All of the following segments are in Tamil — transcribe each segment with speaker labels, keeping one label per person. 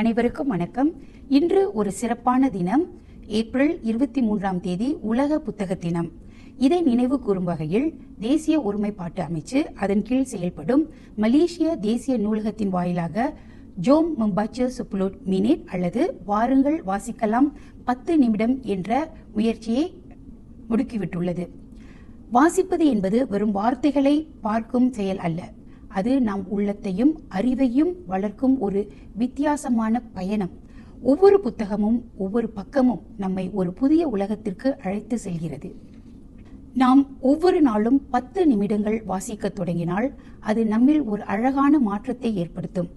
Speaker 1: அனைவருக்கும் வணக்கம். இன்று ஒரு சிறப்பான தினம் ஏப்ரல் இருபத்தி மூன்றாம் தேதி உலக புத்தக தினம். இதை நினைவு கூறும் வகையில் தேசிய ஒருமைப்பாட்டு அமைச்சு அதன் கீழ் செயல்படும் மலேசிய தேசிய நூலகத்தின் வாயிலாக ஜோம் மம்பாச்சு சுப்லோட் மினிட் அல்லது வாருங்கள் வாசிக்கலாம் பத்து நிமிடம் என்ற முயற்சியை முடுக்கிவிட்டுள்ளது. வாசிப்பது என்பது வெறும் வார்த்தைகளை பார்க்கும் செயல் அல்ல. அது நம் உள்ளத்தையும் அறிவையும் வளர்க்கும் ஒரு வித்தியாசமான பயணம். ஒவ்வொரு புத்தகமும் ஒவ்வொரு பக்கமும் நம்மை ஒரு புதிய உலகத்திற்கு அழைத்து செல்கிறது. நாம் ஒவ்வொரு நாளும் பத்து நிமிடங்கள் வாசிக்க தொடங்கினால் அது நம்மில் ஒரு அழகான மாற்றத்தை ஏற்படுத்தும்.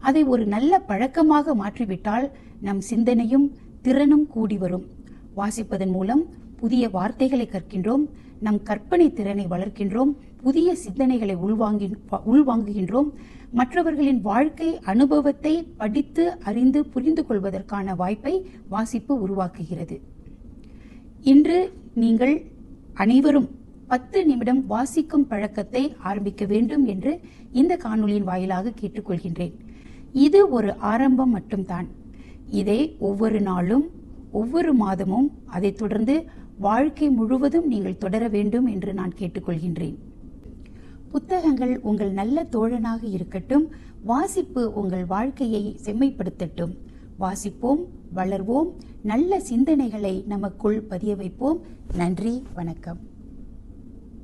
Speaker 1: அதை ஒரு நல்ல பழக்கமாக மாற்றிவிட்டால் நம் சிந்தனையும் திறனும் கூடி வரும். வாசிப்பதன் மூலம் புதிய வார்த்தைகளை கற்கின்றோம் நம் கற்பனை திறனை வளர்க்கின்றோம் புதிய சிந்தனைகளை உள்வாங்கி உள்வாங்குகின்றோம். மற்றவர்களின் வாழ்க்கை அனுபவத்தை படித்து அறிந்து புரிந்து கொள்வதற்கான வாய்ப்பை வாசிப்பு உருவாக்குகிறது. இன்று நீங்கள் அனைவரும் பத்து நிமிடம் வாசிக்கும் பழக்கத்தை ஆரம்பிக்க வேண்டும் என்று இந்த காணொளியின் வாயிலாக கேட்டுக்கொள்கின்றேன். இது ஒரு ஆரம்பம் மட்டும்தான். இதை ஒவ்வொரு நாளும் ஒவ்வொரு மாதமும் அதைத் தொடர்ந்து வாழ்க்கை முழுவதும் நீங்கள் தொடர வேண்டும் என்று நான் கேட்டுக்கொள்கின்றேன். புத்தகங்கள் உங்கள் நல்ல தோழனாக இருக்கட்டும் வாசிப்பு உங்கள் வாழ்க்கையை செம்மைப்படுத்தட்டும். வாசிப்போம் வளர்வோம் நல்ல சிந்தனைகளை நமக்குள் பதிய வைப்போம். நன்றி வணக்கம்.